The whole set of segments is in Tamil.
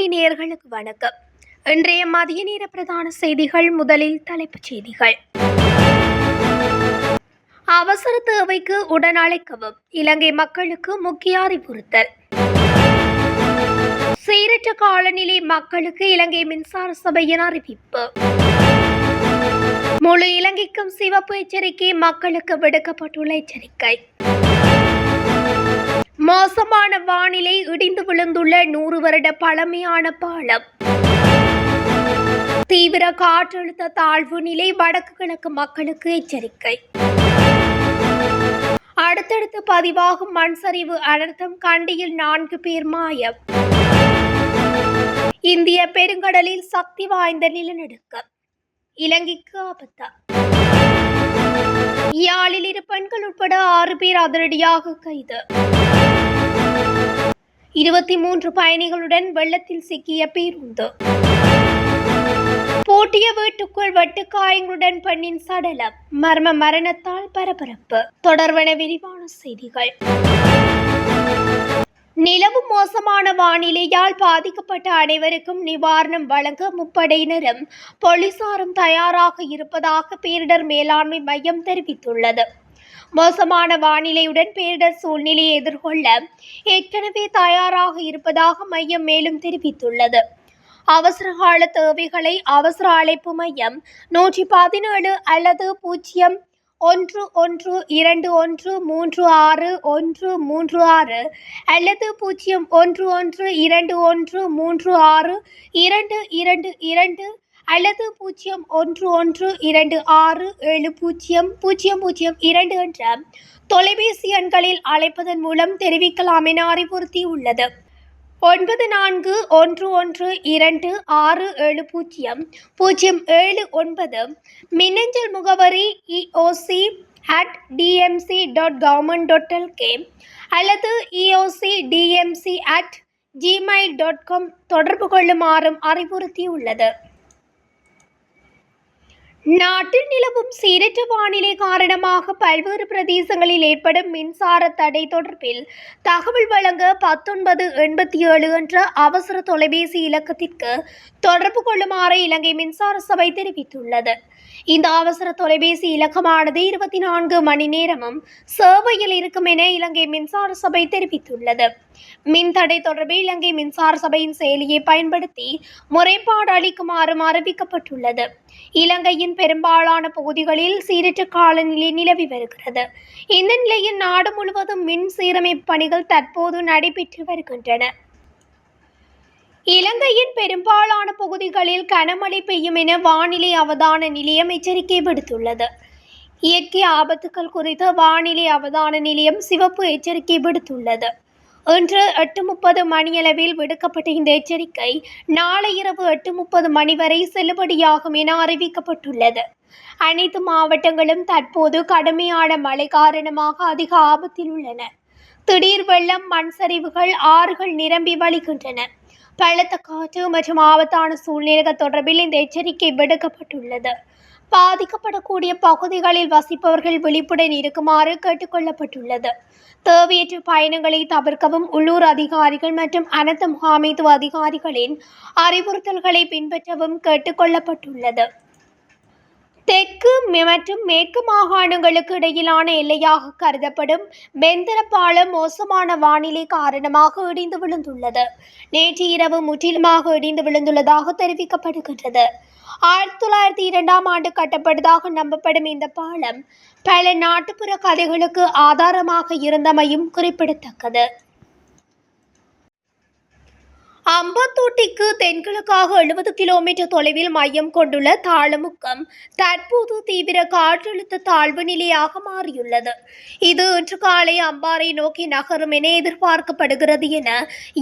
தமிழொலி நேயர்களுக்கு வணக்கம். இன்றைய மதிய நேர பிரதான செய்திகள் முதலில் தலைப்புச் செய்திகள். அவசர தேவைக்கு உடனழைக்கவும் இலங்கை மக்களுக்கு முக்கிய அறிவுறுத்தல். சீரற்ற காலநிலை மக்களுக்கு இலங்கை மின்சார சபையின் அறிவிப்பு. முழு இலங்கைக்கும் சிவப்பு எச்சரிக்கை மக்களுக்கு விடுக்கப்பட்டுள்ள எச்சரிக்கை. மோசமான வானிலை இடிந்து விழுந்துள்ள நூறு வருட பழமையான பாலம். தீவிர காற்றழுத்த தாழ்வு நிலை வடக்கு கிழக்கு மக்களுக்கு எச்சரிக்கை. அடுத்தடுத்து பதிவாகும் மண் சரிவு அனர்த்தம் கண்டியில் நான்கு பேர் மாயம். இந்திய பெருங்கடலில் சக்தி வாய்ந்த நிலநடுக்கம். இலங்கைக்கு ஆபத்தா யாழில் இரு பெண்கள் உட்பட ஆறு பேர் அதிரடியாக கைது. இருபத்தி மூன்று பயணிகளுடன் வெள்ளத்தில் சிக்கிய பேருந்து. பூட்டிய வீட்டுக்குள் வெட்டுக்காயங்களுடன் பெண்ணின் சடலம் மர்ம மரணத்தால் பரபரப்பு. தொடர்வன விரிவான செய்திகள். நிலவும் மோசமான வானிலையால் பாதிக்கப்பட்ட அனைவருக்கும் நிவாரணம் வழங்க முப்படையினரும் போலீசாரும் தயாராக இருப்பதாக பேரிடர் மேலாண்மை மையம் தெரிவித்துள்ளது. மோசமான வானிலையுடன் பேரிடர் சூழ்நிலையை எதிர்கொள்ள ஏற்கனவே தயாராக இருப்பதாக மையம் மேலும் தெரிவித்துள்ளது. அவசரகால தேவைகளை அவசர அழைப்பு மையம் நூற்றி பதினேழு அல்லது பூஜ்ஜியம் ஒன்று ஒன்று இரண்டு ஒன்று மூன்று ஆறு ஒன்று மூன்று ஆறு அல்லது பூஜ்ஜியம் ஒன்று ஒன்று இரண்டு ஒன்று மூன்று ஆறு இரண்டு இரண்டு இரண்டு அல்லது பூஜ்ஜியம் ஒன்று ஒன்று இரண்டு ஆறு ஏழு பூஜ்ஜியம் பூஜ்ஜியம் பூஜ்ஜியம் இரண்டு என்ற தொலைபேசி எண்களில் அழைப்பதன் மூலம் தெரிவிக்கலாம் என அறிவுறுத்தியுள்ளது. ஒன்பது நான்கு ஒன்று ஒன்று இரண்டு ஆறு ஏழு பூஜ்ஜியம் பூஜ்ஜியம் ஏழு ஒன்பது மின்னஞ்சல் முகவரி EOC at DMC dot government dot LK அல்லது EOC DMC at Gmail dot com தொடர்பு கொள்ளுமாறும் அறிவுறுத்தியுள்ளது. நாட்டில் நிலவும் சீரற்ற வானிலை காரணமாக பல்வேறு பிரதேசங்களில் ஏற்படும் மின்சார தடை தொடர்பில் தகவல் வழங்க பத்தொன்பது எண்பத்தி ஏழு என்ற அவசர தொலைபேசி இலக்கத்திற்கு தொடர்பு கொள்ளுமாறு இலங்கை மின்சார சபை தெரிவித்துள்ளது. இந்த அவசர தொலைபேசி இலக்கமானது இருபத்தி நான்கு மணி நேரமும் சேவையில் இருக்கும் என இலங்கை மின்சார சபை தெரிவித்துள்ளது. மின் தடை தொடர்பில் இலங்கை மின்சார சபையின் செயலியை பயன்படுத்தி முறைப்பாடு அளிக்குமாறும் அறிவிக்கப்பட்டுள்ளது. இலங்கையின் பெரும்பாலான பகுதிகளில் சீரற்ற காலநிலை நிலவி வருகிறது. இந்த நிலையில் நாடு முழுவதும் மின் சீரமைப்பு பணிகள் தற்போது நடைபெற்று வருகின்றன. இலங்கையின் பெரும்பாலான பகுதிகளில் கனமழை பெய்யும் என வானிலை அவதான நிலையம் எச்சரிக்கை விடுத்துள்ளது. இயற்கை ஆபத்துக்கள் குறித்து வானிலை அவதான நிலையம் சிவப்பு எச்சரிக்கை விடுத்துள்ளது. இன்று எட்டு முப்பது மணியளவில் விடுக்கப்பட்ட இந்த எச்சரிக்கை நாளை இரவு எட்டு முப்பது மணி வரை செல்லுபடியாகும் என அறிவிக்கப்பட்டுள்ளது. அனைத்து மாவட்டங்களும் தற்போது கடுமையான மழை காரணமாக அதிக ஆபத்தில் உள்ளன. திடீர் வெள்ளம் மண் சரிவுகள் ஆறுகள் நிரம்பி வழிகின்றன. பலத்த காற்று மற்றும் ஆபத்தான சூழ்நிலைகள் தொடர்பில் இந்த எச்சரிக்கை விடுக்கப்பட்டுள்ளது. பாதிக்கப்படக்கூடிய பகுதிகளில் வசிப்பவர்கள் விழிப்புடன் இருக்குமாறு கேட்டுக்கொள்ளப்பட்டுள்ளது. தேவையற்ற பயணங்களை தவிர்க்கவும் உள்ளூர் அதிகாரிகள் மற்றும் அனைத்து முகாமைத்துவ அதிகாரிகளின் அறிவுறுத்தல்களை பின்பற்றவும் கேட்டுக்கொள்ளப்பட்டுள்ளது. தெற்கு மற்றும் மேற்கு மாகாணங்களுக்கு இடையிலான எல்லையாக கருதப்படும் பெந்தர பாலம் மோசமான வானிலை காரணமாக இடிந்து விழுந்துள்ளது. நேற்று இரவு முற்றிலுமாக இடிந்து விழுந்துள்ளதாக தெரிவிக்கப்படுகின்றது. ஆயிரத்தி தொள்ளாயிரத்தி இரண்டாம் ஆண்டு கட்டப்பட்டதாக நம்பப்படும் இந்த பாலம் பல நாட்டுப்புற கதைகளுக்கு ஆதாரமாக இருந்தமையும் குறிப்பிடத்தக்கது. அம்பத்தூட்டிக்கு தென்கிழக்காக எழுபது கிலோமீட்டர் தொலைவில் மையம் கொண்டுள்ள தாளமுக்கம் தற்போது தீவிர காற்றழுத்த தாழ்வு நிலையாக மாறியுள்ளது. இது இன்று காலை அம்பாறை நோக்கி நகரும் என எதிர்பார்க்கப்படுகிறது என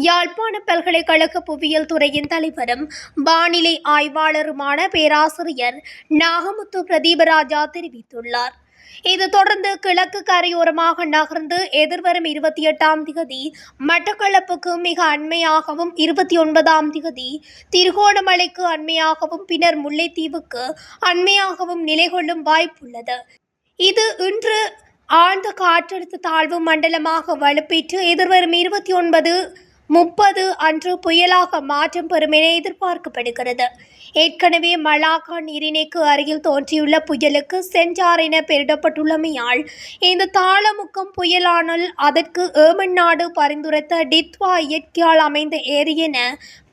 யாழ்ப்பாண பல்கலைக்கழக புவியியல் துறையின் தலைவரும் வானிலை ஆய்வாளருமான பேராசிரியர் நாகமுத்து பிரதீபராஜா தெரிவித்துள்ளார். இது தொடர்ந்து கிழக்கு கரையோரமாக நகர்ந்து எதிர்வரும் இருபத்தி எட்டாம் திகதி மட்டக்களப்புக்கு மிக அண்மையாகவும் இருபத்தி ஒன்பதாம் திகதி திருகோணமலைக்கு அண்மையாகவும் பின்னர் முல்லைத்தீவுக்கு அண்மையாகவும் நிலை கொள்ளும் வாய்ப்புள்ளது. இது இன்று ஆழ்ந்த காற்றழுத்த தாழ்வு மண்டலமாக வலுப்பெற்று எதிர்வரும் இருபத்தி ஒன்பது முப்பது அன்று புயலாக மாற்றம் பெறும் என எதிர்பார்க்கப்படுகிறது. ஏற்கனவே மலாக்கா நீரிணைக்கு அருகில் தோன்றியுள்ள புயலுக்கு சென்றார் என பெயரிடப்பட்டுள்ளமையால் இந்த தாளமுக்கம் புயலானால் அதற்கு ஏமன் நாடு பரிந்துரைத்த டித்வா இயற்கையால் அமைந்த ஏரி என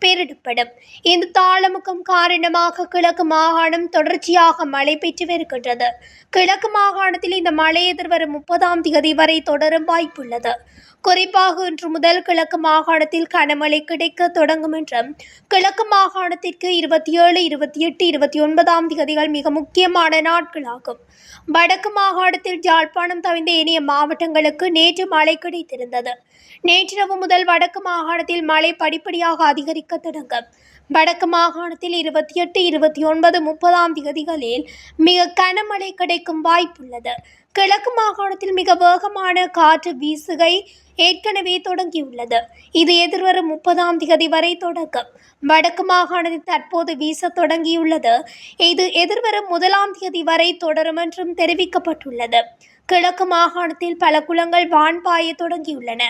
பெயரிடப்படும். இந்த தாளமுக்கம் காரணமாக கிழக்கு மாகாணம் தொடர்ச்சியாக மழை பெற்று வருகின்றது. கிழக்கு மாகாணத்தில் இந்த மழை எதிர்வரும் முப்பதாம் தேதி வரை தொடரும் வாய்ப்புள்ளது. குறிப்பாக இன்று முதல் கிழக்கு மாகாணத்தில் கனமழை கிடைக்க தொடங்கும் என்றும் கிழக்கு மாகாணத்திற்கு இருபத்தி ஏழு இருபத்தி எட்டு இருபத்தி ஒன்பதாம் தேதிகள் மிக முக்கியமான நாட்களாகும். வடக்கு மாகாணத்தில் யாழ்ப்பாணம் தவிர்ந்த ஏனைய மாவட்டங்களுக்கு நேற்று மழை கிடைத்திருந்தது. நேற்றிரவு முதல் வடக்கு மாகாணத்தில் மழை படிப்படியாக அதிகரிக்க தொடங்கும் வடக்கு மாகாணத்தில் இருபத்தி எட்டு இருபத்தி ஒன்பது முப்பதாம் தேதிகளில் மிக கனமழை கிடைக்கும் வாய்ப்புள்ளது. கிழக்கு மாகாணத்தில் மிக வேகமான காற்று வீசுகை ஏற்கனவே தொடங்கியுள்ளது. இது எதிர்வரும் முப்பதாம் தேதி வரை தொடங்கும். வடக்கு மாகாணத்தில் தற்போது வீச தொடங்கியுள்ளது. இது எதிர்வரும் முதலாம் தேதி வரை தொடரும் என்றும் தெரிவிக்கப்பட்டுள்ளது. கிழக்கு மாகாணத்தில் பல குளங்கள் வான்பாய தொடங்கியுள்ளன.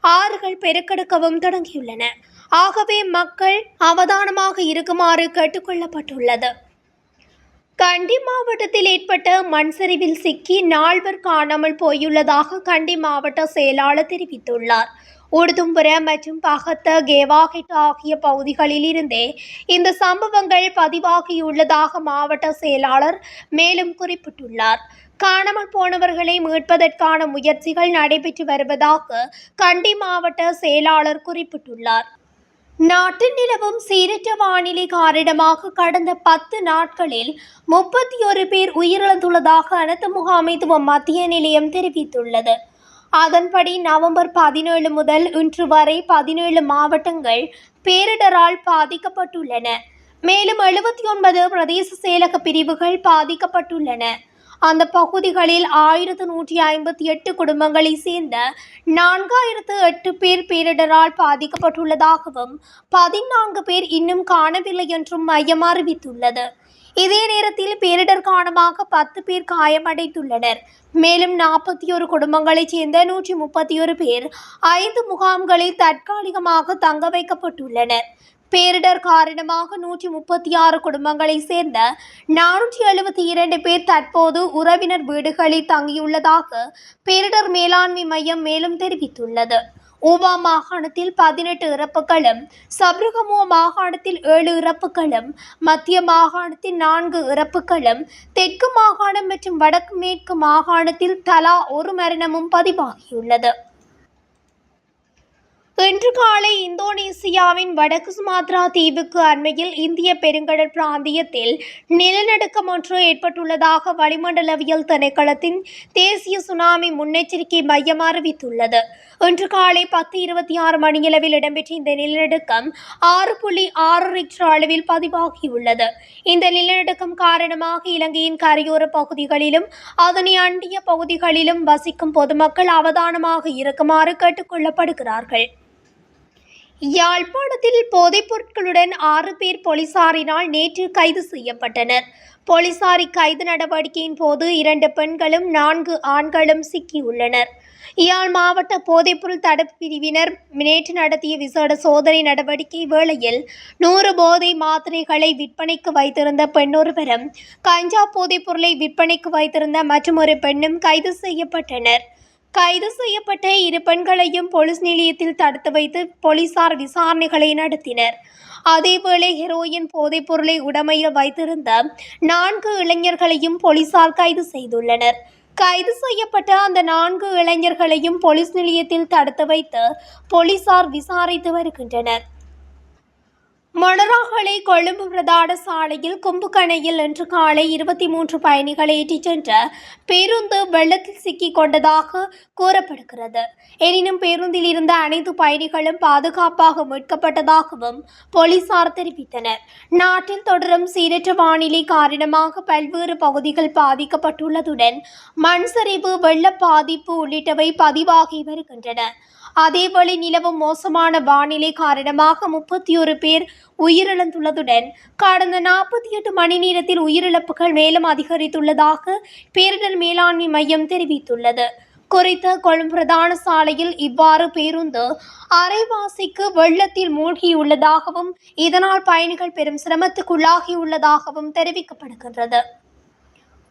ஆறுகள் பெருக்கெடுக்கவும் தொடங்கியுள்ளன. ஆகவே மக்கள் அவதானமாக இருக்குமாறு கேட்டுக்கொள்ளப்பட்டுள்ளது. கண்டி மாவட்டத்தில் ஏற்பட்ட மண் சரிவில் சிக்கி நால்வர் காணாமல் போயுள்ளதாக கண்டி மாவட்ட செயலாளர் தெரிவித்துள்ளார். உடுதும்புர மற்றும் பகத்த கேவாகிட் ஆகிய பகுதிகளில் இருந்தே இந்த சம்பவங்கள் பதிவாகியுள்ளதாக மாவட்ட செயலாளர் மேலும் குறிப்பிட்டுள்ளார். காணாமல் போனவர்களை மீட்பதற்கான முயற்சிகள் நடைபெற்று வருவதாக கண்டி மாவட்ட செயலாளர் குறிப்பிட்டுள்ளார். நாட்டில் நிலவும் சீரற்ற வானிலை காரணமாக கடந்த பத்து நாட்களில் முப்பத்தி ஒரு பேர் உயிரிழந்துள்ளதாக அனைத்து முகாமைத்துவ மத்திய நிலையம் தெரிவித்துள்ளது. அதன்படி நவம்பர் பதினேழு முதல் இன்று வரை பதினேழு மாவட்டங்கள் பேரிடரால் பாதிக்கப்பட்டுள்ளன. மேலும் எழுபத்தி ஒன்பது பிரதேச செயலக பிரிவுகள் பாதிக்கப்பட்டுள்ளன. அந்த பகுதிகளில் ஆயிரத்து நூற்றி ஐம்பத்தி எட்டு குடும்பங்களை சேர்ந்த நான்காயிரத்து எட்டு பேர் பேரிடரால் பாதிக்கப்பட்டுள்ளதாகவும் பதினான்கு பேர் இன்னும் காணவில்லை என்றும் மையம் அறிவித்துள்ளது. இதே நேரத்தில் பேரிடர் காரணமாக பத்து பேர் காயமடைந்துள்ளனர். மேலும் நாற்பத்தி ஒரு குடும்பங்களைச் சேர்ந்த நூற்றி முப்பத்தி ஒரு பேர் ஐந்து முகாம்களில் தற்காலிகமாக தங்க வைக்கப்பட்டுள்ளனர். பேரிடர் காரணமாக நூற்றி முப்பத்தி ஆறு குடும்பங்களை சேர்ந்த நானூற்றி எழுபத்தி இரண்டு பேர் தற்போது உறவினர் வீடுகளில் தங்கியுள்ளதாக பேரிடர் மேலாண்மை மையம் மேலும் தெரிவித்துள்ளது. ஊவா மாகாணத்தில் பதினெட்டு இறப்புகளும் சப்ருகமோ மாகாணத்தில் ஏழு இறப்புகளும் மத்திய மாகாணத்தில் நான்கு இறப்புகளும் தெற்கு மாகாணம் மற்றும் வடக்கு மேற்கு மாகாணத்தில் தலா ஒரு மரணமும் பதிவாகியுள்ளது. இன்று காலை இந்தோனேசியாவின் வடக்கு சுமாத்ரா தீவுக்கு அண்மையில் இந்திய பெருங்கடல் பிராந்தியத்தில் நிலநடுக்கம் ஒன்று ஏற்பட்டுள்ளதாக வளிமண்டலவியல் திணைக்களத்தின் தேசிய சுனாமி முன்னெச்சரிக்கை மையம் அறிவித்துள்ளது. இன்று காலை பத்து இருபத்தி ஆறு மணியளவில் இடம்பெற்ற இந்த நிலநடுக்கம் ஆறு புள்ளி ஆறு ரிக்டர் அளவில் பதிவாகியுள்ளது. இந்த நிலநடுக்கம் காரணமாக இலங்கையின் கரையோர பகுதிகளிலும் அதனை அண்டிய பகுதிகளிலும் வசிக்கும் பொதுமக்கள் அவதானமாக இருக்குமாறு கேட்டுக்கொள்ளப்படுகிறார்கள் யாழ்ப்பாணத்தில் போதைப் பொருட்களுடன் ஆறு பேர் போலீசாரினால் நேற்று கைது செய்யப்பட்டனர். போலீசாரி கைது நடவடிக்கையின் போது இரண்டு பெண்களும் நான்கு ஆண்களும் சிக்கியுள்ளனர். யாழ் மாவட்ட போதைப்பொருள் தடுப்பு பிரிவினர் நேற்று நடத்திய விசேட சோதனை நடவடிக்கை வேளையில் நூறு போதை மாத்திரைகளை விற்பனைக்கு வைத்திருந்த பெண்ணொருவரும் கஞ்சா போதைப் பொருளை விற்பனைக்கு வைத்திருந்த மற்றொரு பெண்ணும் கைது செய்யப்பட்டனர். கைது செய்யப்பட்ட இரு பெண்களையும் போலீஸ் நிலையத்தில் தடுத்து வைத்து போலீசார் விசாரணைகளை நடத்தினர். அதேவேளை ஹெரோயின் போதைப் பொருளை உடமையில் வைத்திருந்த நான்கு இளைஞர்களையும் போலீசார் கைது செய்துள்ளனர். கைது செய்யப்பட்ட அந்த நான்கு இளைஞர்களையும் போலீஸ் நிலையத்தில் தடுத்து வைத்து போலீசார் விசாரித்து வருகின்றனர். மணராகலை கொழும்பு பிரதான சாலையில் கும்புக்கணையில் இன்று காலை இருபத்தி மூன்று பயணிகளை ஏற்றிச் சென்ற பேருந்து வெள்ளத்தில் சிக்கிக் கொண்டதாக கூறப்படுகிறது. எனினும் பேருந்தில் இருந்த அனைத்து பயணிகளும் பாதுகாப்பாக மீட்கப்பட்டதாகவும் போலீசார் தெரிவித்தனர். நாட்டில் தொடரும் சீரற்ற வானிலை காரணமாக பல்வேறு பகுதிகள் பாதிக்கப்பட்டுள்ளதுடன் மண் சரிவு வெள்ள பாதிப்பு உள்ளிட்டவை பதிவாகி வருகின்றன. அதேவேளை நிலவும் மோசமான வானிலை காரணமாக முப்பத்தி ஒரு பேர் உயிரிழந்துள்ளதுடன் கடந்த நாற்பத்தி எட்டு மணி நேரத்தில் உயிரிழப்புகள் மேலும் அதிகரித்துள்ளதாக பேரிடர் மேலாண்மை மையம் தெரிவித்துள்ளது. குறித்த கொழும்பு பிரதான சாலையில் இவ்வாறு பேருந்து அரைவாசிக்கு வெள்ளத்தில் மூழ்கியுள்ளதாகவும் இதனால் பயணிகள் பெரும் சிரமத்துக்குள்ளாகியுள்ளதாகவும் தெரிவிக்கப்படுகின்றது.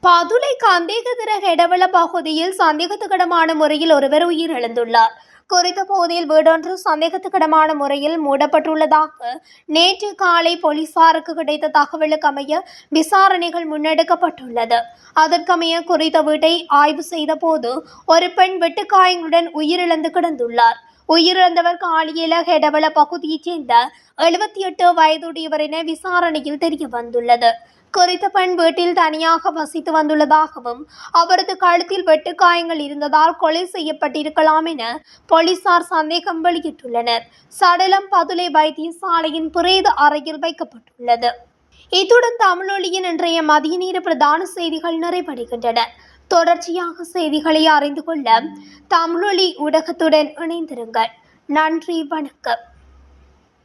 பதுளை கந்தேகதிர ஹெடவள பகுதியில் சந்தேகத்துக்கிடமான முறையில் ஒருவர் உயிரிழந்துள்ளார். குறித்த பகுதியில் வீடொன்று சந்தேகத்துக்கிடமான முறையில் மூடப்பட்டுள்ளதாக நேற்று காலை போலீசாருக்கு கிடைத்த தகவலுக்கு அமைய விசாரணைகள் முன்னெடுக்கப்பட்டுள்ளது. அதற்கமைய குறித்த வீட்டை ஆய்வு செய்த போது ஒரு பெண் வெட்டுக்காயங்களுடன் உயிரிழந்து கிடந்துள்ளார். உயிரிழந்தவர் காலியில ஹெடவள பகுதியைச் சேர்ந்த எழுபத்தி எட்டு வயதுடையவர் என விசாரணையில் தெரிய வந்துள்ளது குறித்த பெண் வீட்டில் தனியாக வசித்து வந்துள்ளதாகவும் அவரது கழுத்தில் வெட்டுக்காயங்கள் இருந்ததால் கொலை செய்யப்பட்டிருக்கலாம் என போலீசார் சந்தேகம் வெளியிட்டுள்ளனர். சடலம் பதுளை வைத்தியசாலையின் பிரேத அறையில் வைக்கப்பட்டுள்ளது. இத்துடன் தமிழொலியின் இன்றைய மதிய நேர பிரதான செய்திகள் நிறைவடைகின்றன. தொடர்ச்சியாக செய்திகளை அறிந்து கொள்ள தமிழொலி ஊடகத்துடன் இணைந்திருங்கள். நன்றி வணக்கம்.